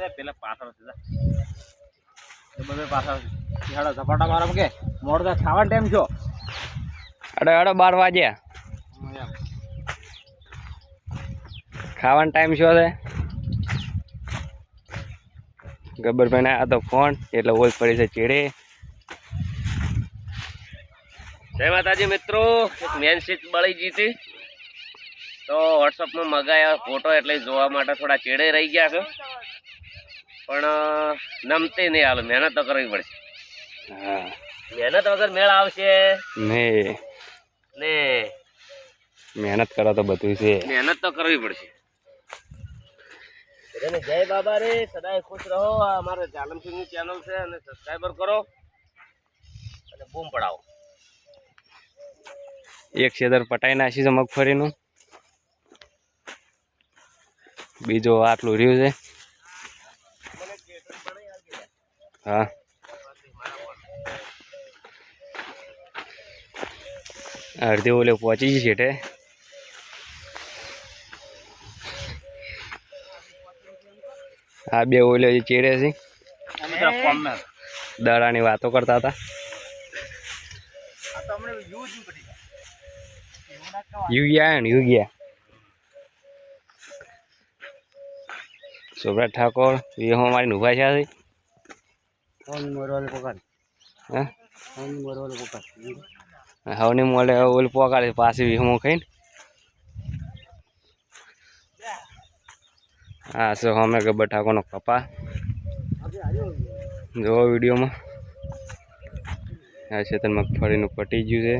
છે પેલા પાછળ છે બધે પાછળ હેડો ઝપાટા મારો કે મોડ તો ખાવાનો ટાઈમ છો? અડો અડો બાર વાગ્યા ખાવાનો ટાઈમ શું છે ગબ્બરભાઈ આ તો ફોન એટલે ઓલ પડી છે ચીડે. જય માતાજી મિત્રો એક મેન સીટ બળી ગઈ હતી. તો વોટ્સઅપમાં મગાયા ફોટો એટલે જોવા માટે થોડા ચીડે રહી ગયા છે. પણ નમતી નહીં હાલ મહેનત તો કરવી પડશે. હા. મહેનત વગર મેળ આવશે? ને ને? મહેનત કરો તો બધું છે. મહેનત તો કરવી પડશે. બધાને જય બાબા રે સદાય ખુશ રહો. આ અમારે જાલમસિંહની ચેનલ છે અને સબસ્ક્રાઈબર કરો. અને બૂમ પડાવો. એક છેદર પટાઈ નાખી છે મગફળીનું. બીજો આટલું રહ્યું છે. હા. અડધી ઓલે પહોંચી છે ઠે આ બે ઓલે હજી ચેડે છે. દડાની વાતો કરતા હતા. યુ ગયા. યુ ગયા. સોમરાજ ઠાકોર એ હું ઊભા છે છે ફોન મોરવાલે પકડ. હા ફોન મોરવાલે પકડ. હવની મોડે ઓલ પોકાડે પાછી વિહમો ખાઈને. હા સો અમે ગબ્બર ઠાકોરનો કપા. જોવો વિડીયોમાં. આ છે મગફળીનું પટી ગયું છે.